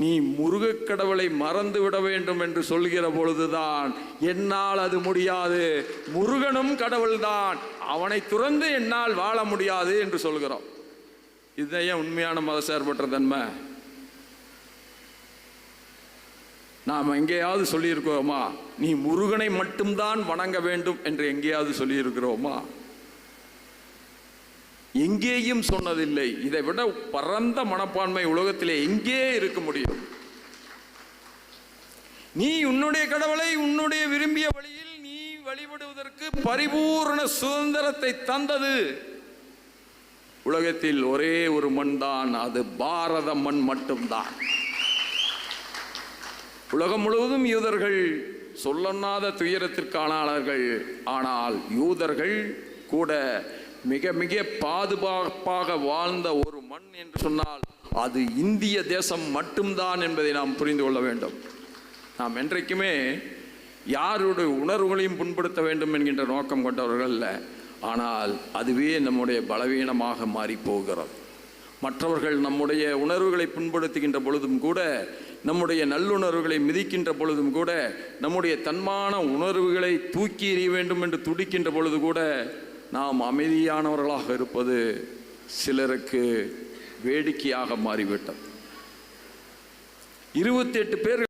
நீ முருகக் கடவுளை மறந்து விட வேண்டும் என்று சொல்கிற பொழுதுதான் என்னால் அது முடியாது. முருகனும் கடவுள்தான். அவனை துறந்து என்னால் வாழ முடியாது என்று சொல்கிறோம். இதுதான் உண்மையான மத சார்பற்ற தன்மை நாம் எங்கேயாவது சொல்லியிருக்கிறோமா? நீ முருகனை மட்டும்தான் வணங்க வேண்டும் என்று எங்கேயாவது சொல்லியிருக்கிறோமா? எங்கேயும் சொன்னதில்லை. இதை விட பரந்த மனப்பான்மை உலகத்திலே எங்கே இருக்க முடியும்? நீ உன்னுடைய கடவுளை உன்னுடைய விரும்பிய வழியில் நீ வழிபடுவதற்கு பரிபூர்ண சுதந்திரத்தை தந்தது. உலகத்தில் ஒரே ஒரு மண் தான் அது பாரத மண் மட்டும்தான். உலகம் முழுவதும் யூதர்கள் சொல்லொண்ணாத துயரத்திற்கானார்கள் ஆனால் யூதர்கள் கூட மிக மிக பாதுகாப்பாக வாழ்ந்த ஒரு மண் என்று சொன்னால் அது இந்திய தேசம் மட்டும்தான் என்பதை நாம் புரிந்து கொள்ள வேண்டும். நாம் என்றைக்குமே யாருடைய உணர்வுகளையும் புண்படுத்த வேண்டும் என்கின்ற நோக்கம் கொண்டவர்கள் அல்ல. ஆனால் அதுவே நம்முடைய பலவீனமாக மாறி போகிறது மற்றவர்கள் நம்முடைய உணர்வுகளை புண்படுத்துகின்ற பொழுதும் கூட நம்முடைய நல்லுணர்வுகளை மிதிக்கின்ற பொழுதும் கூட நம்முடைய தன்மான உணர்வுகளை தூக்கி எறிய வேண்டும் என்று துடிக்கின்ற பொழுது கூட நாம் அமைதியானவர்களாக இருப்பது சிலருக்கு வேடிக்கையாக மாறிவிட்டது. இருபத்தி எட்டு பேர்